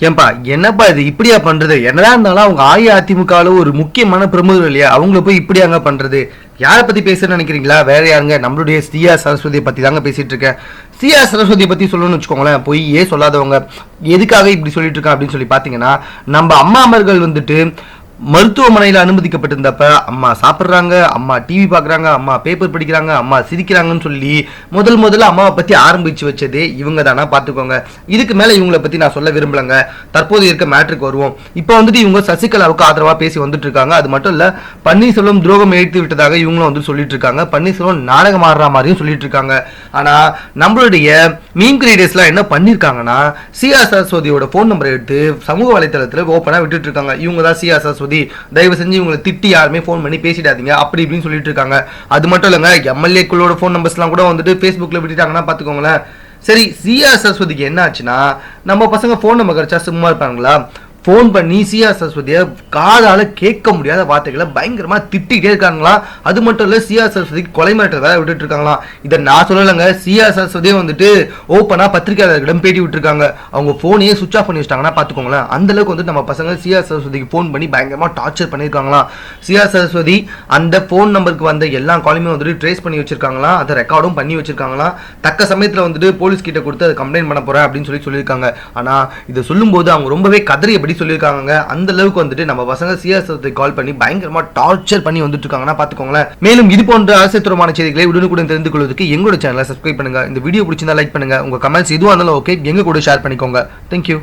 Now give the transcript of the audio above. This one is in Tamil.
ஏன்பா என்னப்பா இது இப்படியா பண்றது? என்னதான் இருந்தாலும் அவங்க அஇஅதிமுகவில் ஒரு முக்கியமான பிரமுகர் இல்லையா? அவங்கள போய் இப்படியாங்க பண்றது? யாரை பத்தி பேச நினைக்கிறீங்களா? வேற யாருங்க? நம்மளுடைய சியா சரஸ்வதியை பத்தி தாங்க பேசிட்டு இருக்கேன். சியா சரஸ்வதியை பத்தி சொல்லணும்னு வச்சுக்கோங்களேன் போய் ஏன் சொல்லாதவங்க. எதுக்காக இப்படி சொல்லிட்டு இருக்கேன் அப்படின்னு சொல்லி பாத்தீங்கன்னா நம்ம அம்மா அமர்கள் வந்துட்டு மருத்துவமனையில் அனுமதிக்கப்பட்டிருந்தப்ப அம்மா சாப்பிட்றாங்க அம்மா டிவி பார்க்குறாங்க அம்மா பேப்பர் படிக்கிறாங்க அம்மா சிரிக்கிறாங்கன்னு சொல்லி முதல் முதல்ல அம்மாவை பற்றி ஆரம்பித்து வச்சதே இவங்க தானா பார்த்துக்கோங்க. இதுக்கு மேலே இவங்கள பற்றி நான் சொல்ல விரும்பலைங்க. தற்போது இருக்க மேட்ருக்கு வருவோம். இப்போ வந்துட்டு இவங்க சசிகலாவுக்கு ஆதரவாக பேசி வந்துட்டு இருக்காங்க அது மட்டும் இல்லை பன்னீர்செல்வம் துரோகம் எழுத்து விட்டதாக இவங்களும் வந்து சொல்லிட்டு இருக்காங்க பன்னீர்செல்வம் நாடகம் ஆடுற மாதிரியும் சொல்லிட்டு இருக்காங்க ஆனால் நம்மளுடைய மீன் கிரியேட்டர்ஸ்லாம் என்ன பண்ணியிருக்காங்கன்னா சிஆர் சரஸ்வதியோட ஃபோன் நம்பரை எடுத்து சமூக வலைத்தளத்தில் ஓப்பனாக விட்டுட்டு இருக்காங்க இவங்க தான் சிஆர் சரஸ்வதி தயவு செஞ்சு இவங்களை திட்டி யாருமே ஃபோன் பண்ணி பேசிடாதீங்க. அப்படி இப்படின்னு சொல்லிட்டு இருக்காங்க. அது மட்டும் இல்லைங்க எம்எல்ஏக்களோட ஃபோன் நம்பர்ஸ்லாம் கூட வந்துட்டு ஃபேஸ்புக்கில் விட்டுட்டாங்கன்னா பார்த்துக்கோங்களேன். சரி சிஆர் சரஸ்வதிக்கு என்ன ஆச்சுன்னா நம்ம பசங்க ஃபோன் நம்பர் கிடைச்சா சும்மா இருப்பாங்களா? ஃபோன் பண்ணி சிஆர் சரஸ்வதியை காதால் கேட்க முடியாத வார்த்தைகளை பயங்கரமாக திட்டிகிட்டே இருக்காங்களா அது மட்டும் இல்லை சிஆர் சரஸ்வதிக்கு கொலை மிரட்டல் வேலை விட்டுட்டு இருக்காங்களா இதை நான் சொல்லலைங்க. சிஆர் சரஸ்வதியும் வந்துட்டு ஓப்பனாக பத்திரிகையாளர்களிடம் பேட்டி விட்டுருக்காங்க. அவங்க ஃபோனையே சுவிச் ஆஃப் பண்ணி வச்சிட்டாங்கன்னா பார்த்துக்கோங்களேன் அந்தளவுக்கு வந்து நம்ம பசங்க சிஆர் சரஸ்வதிக்கு ஃபோன் பண்ணி பயங்கரமாக டார்ச்சர் பண்ணியிருக்காங்களாம். சிஆர் சரஸ்வதி அந்த ஃபோன் நம்பருக்கு வந்த எல்லா காலையுமே வந்துட்டு ட்ரேஸ் பண்ணி வச்சிருக்காங்களா அதை ரெக்கார்டும் பண்ணி வச்சிருக்காங்களாம். தக்க சமயத்தில் வந்துட்டு போலீஸ் கிட்ட கொடுத்து அதை கம்ப்ளைண்ட் பண்ண போறேன் அப்படின்னு சொல்லி சொல்லியிருக்காங்க. ஆனால் இதை சொல்லும்போது அவங்க ரொம்பவே கதறி எப்படி சொல்லியிருக்காங்க அந்த அளவுக்கு வந்துட்டு நம்ம பசங்க சிஎஸ்எஸ்க்கு கால் பண்ணி பயங்கரமா டார்ச்சர் பண்ணி வந்துட்டு இருக்காங்கன்னா பாத்துக்கோங்களேன் மேலும் இது போன்ற அரசியல்துறமான செய்திகளை உடனுக்குடன் தெரிந்து கொள்வதற்கு எங்களோட சேனலை சப்ஸ்கிரைப் பண்ணுங்க. இந்த வீடியோ பிடிச்சிருந்தா லைக் பண்ணுங்க. உங்க கமெண்ட்ஸ் எதுவாக இருந்தாலும் ஓகே எங்க கூட ஷேர் பண்ணிக்கோங்க. தேங்க்யூ